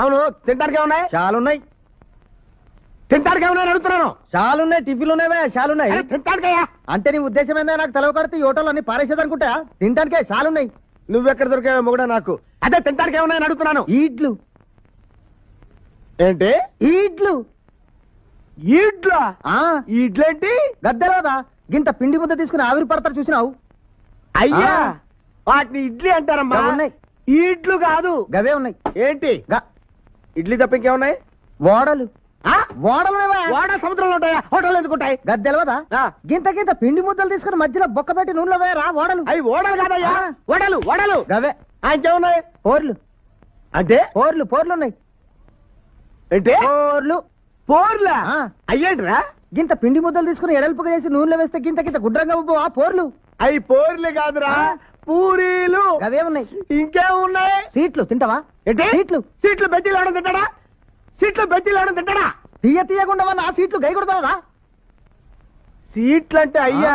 అవును తింటానికే ఉన్నాయి? చాలున్నాయి తింటానికే ఉన్నాయి అడుగుతున్నాను. చాలున్నాయి టిఫిన్లు ఉన్నాయా చాలున్నాయి అరే, తింటానికయ్యా అంటే నీ ఉద్దేశం ఏందా? నాకు తెలవకడితే ఈ హోటల్ అన్ని పారేసేదనుకుంటా తినడానికే చాలున్నాయి నువ్వెక్కడ దొరికావో మొగుడా నాకు. అదే తింటానికే ఉన్నాయని అడుగుతున్నాను. ఈడ్లు. ఏంటి? ఈడ్లు. ఈడ్లా? ఆ. ఈడ్లేంటి? గద్దెలోదా? గింత పిండి ముద్ద తీసుకుని ఆవిరి పడతారు చూసినావు? అయ్యా ఆ. వాటిని ఇడ్లీ అంటారమ్మా. ఉన్నాయి. ఈడ్లు కాదు. గవే ఉన్నాయి. ఏంటి? గ- ఇడ్లీ తప్ప ఇంకేమున్నాయి? ఓడలు ఆ? ఓడలు వాడ సముద్రంలో ఉంటాయా? హోటల్ ఎందుకుంటాయి? గద్దెలవదా ఆ. గింత గింత పిండి ముద్దలు తీసుకుని మధ్యలో బొక్క పెట్టి నూనెలో వేయరా? ఓడలు అవి ఓడలు కాదయ్యా. వడలు గవే. ఆ, ఇంకేమున్నాయి? పోర్లు. అంటే? పోర్లు పోర్లు ఉన్నాయి ఏంటి? పోర్లు. పోర్లా. అయ్యేంట్రా? గింత పిండి ముద్దలు తీసుకుని ఎడల్పుగా చేసి నూనెలో వేస్తే గింత గింత గుడ్రంగా ఉబ్బు పోర్లు. అవి పోర్లు కాదురా. పూరీలు. గవే ఉన్నాయి ఇంకేమున్నాయి? సీట్లు తింటావా? సీట్లు. సీట్లు బెజ్జీలు తింటాడా? సీట్లు బెజ్జీలు ఎవడం తింటాడా? తీయ తీయకుండా ఆ సీట్లు గై కొడతారా సీట్లు అంటే అయ్యా.